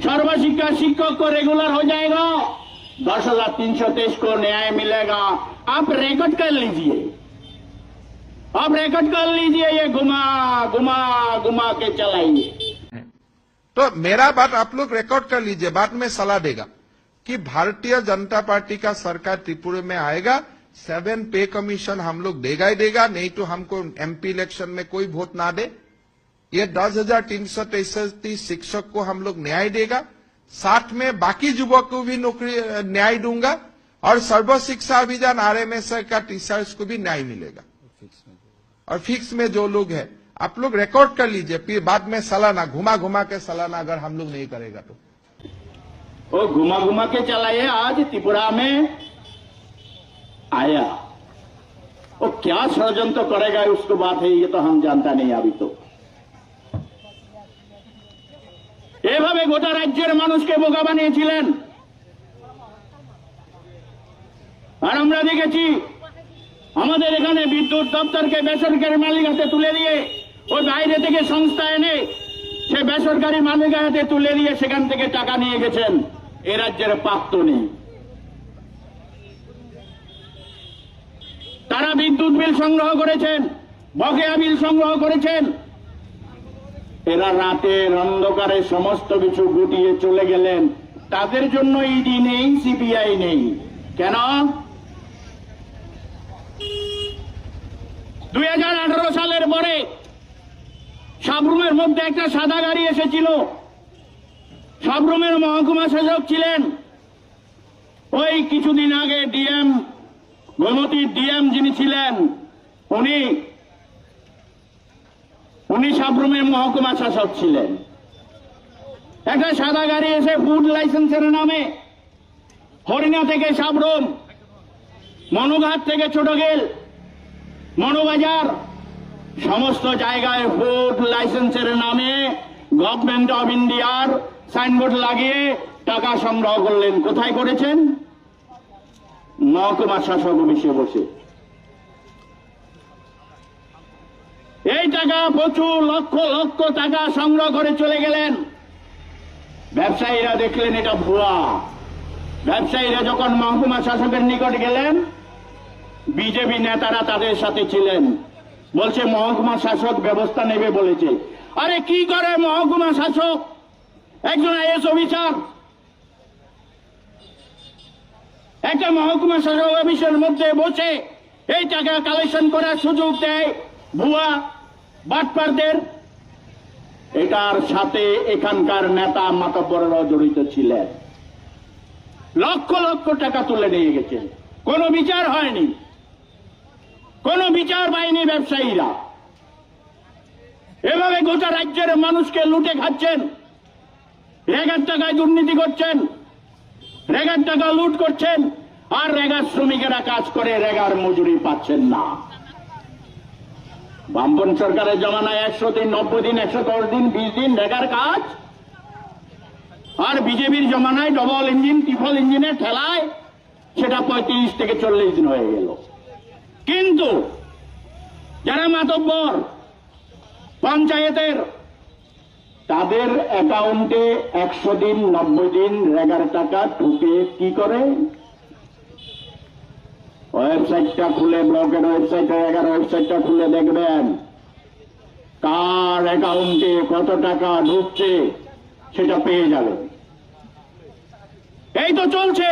सर्वशिक्षा शिक्षक को रेगुलर हो जाएगा। दस हज़ार तीन सौ तेईस को न्याय मिलेगा। आप रिकॉर्ड कर लीजिए। आप रिकॉर्ड कर लीजिए ये घुमा घुमा घुमा के चलाइए। तो मेरा बात आप लोग रिकॉर्ड कर लीजिए, बाद में सलाह देगा कि भारतीय जनता पार्टी का सरकार त्रिपुरा में आएगा सेवन पे कमीशन हम लोग देगा ही देगा, नहीं तो हमको एमपी इलेक्शन में कोई वोट ना दे। ये दस हज़ार तीन सौ तैसठी शिक्षक को हम लोग न्याय देगा। साथ में बाकी युवक को भी नौकरी, न्याय दूँगा और सर्व शिक्षा अभियान आरएमएस का टीचर्स को भी न्याय मिलेगा। और फिक्स में जो लोग है, आप लोग रिकॉर्ड कर लीजिए, फिर बाद में सालाना, घुमा घुमा के सालाना अगर हम लोग नहीं करेगा तो। वो घुमा घुमा के चलाइए, आज त्रिपुरा में आया। वो क्या षडयंत्र करेगा, उसको बात है, ये तो हम जानता नहीं अभी तो। এভাবে গোটা রাজ্যের মানুষকে বোকা বানিয়েছিলেন। আর আমরা দেখেছি, আমাদের এখানে বিদ্যুৎ দপ্তরকে বেসরকারি মালিক হাতে তুলে দিয়ে ওই বাইরে থেকে সংস্থা এনে সে বেসরকারি মালিকের হাতে তুলে দিয়ে সেখান থেকে টাকা নিয়ে গেছেন। এ রাজ্যের প্রাপ্ত নেই। তারা বিদ্যুৎ বিল সংগ্রহ করেছেন, বকেয়া বিল সংগ্রহ করেছেন এরা রাতের অন্ধকারে সমস্ত কিছু গুটিয়ে চলে গেলেন। তাদের জন্য ইডি নেই, সিবিআই নেই। কেন? দুই হাজার আঠারো সালের পরে সাবরুমের মধ্যে একটা সাদা গাড়ি এসেছিল। সাবরুমের মহকুমা শাসক ছিলেন। ওই কিছুদিন আগে ডিএম গোমতির ডিএম যিনি ছিলেন, উনি উনি সাবরুমের মহকুমা শাসক ছিলেন। একটা সাদা গাড়ি এসে ফুড লাইসেন্সের নামে হরিণা থেকে সাবরুম মনুঘাট থেকে ছোটগেল, মনোবাজার, সমস্ত জায়গায় ফুড লাইসেন্সের নামে গভর্নমেন্ট অফ ইন্ডিয়ার সাইনবোর্ড লাগিয়ে টাকা সংগ্রহ করলেন। কোথায় করেছেন? মহকুমা শাসক অফিসে বসে। এই টাকা প্রচুর লক্ষ লক্ষ টাকা সংগ্রহ করে চলে গেলেন। ব্যবসায়ীরা দেখলেন এটা ভুয়া। ব্যবসায়ীরা যখন মহকুমা শাসকের নিকট গেলেন, বিজেপি নেতারা তাদের সাথে ছিলেন। বলছে, মহকুমা শাসক ব্যবস্থা নেবে, বলেছে। আরে কি করে মহকুমা শাসক? একজন আইএস অফিসার। একটা মহকুমা শাসক অফিসের মধ্যে বসে এই টাকা কালেকশন করার সুযোগ দেয়। ভুয়া বাটপারদের। এটার সাথে এখানকার নেতা মাতব্বররাও জড়িত ছিলেন। লক্ষ লক্ষ টাকা তুলে নিয়ে গেছেন। কোনো বিচার হয়নি। কোনো বিচার পায়নি ব্যবসায়ীরা। এভাবে গোটা রাজ্যের মানুষকে লুটে খাচ্ছেন। রেগার টাকায় দুর্নীতি করছেন। রেগার টাকা লুট করছেন। আর রেগার শ্রমিকেরা কাজ করে রেগার মজুরি পাচ্ছেন না। বামপন সরকারের জমানায় একশো দিন, নব্বই দিন, একশো দশ দিন, বিশ দিন রেগার কাজ। আর বিজেপির জমানায় ডবল ইঞ্জিন ট্রিপল ইঞ্জিনের ঠেলায় সেটা পঁয়ত্রিশ থেকে চল্লিশ দিন হয়ে গেল। কিন্তু যারা মাতব্বর, পঞ্চায়েতের, তাদের অ্যাকাউন্টে একশো দিন, নব্বই দিন রেগার টাকা ঢুকে কি করে? ওয়েবসাইটটা খুলে ব্লকের ওয়েবসাইটে এগারো ওয়েবসাইটটা খুলে দেখবেন। কার অ্যাকাউন্টে কত টাকা ঢুকছে সেটা পেয়ে যাবেন। এই তো চলছে।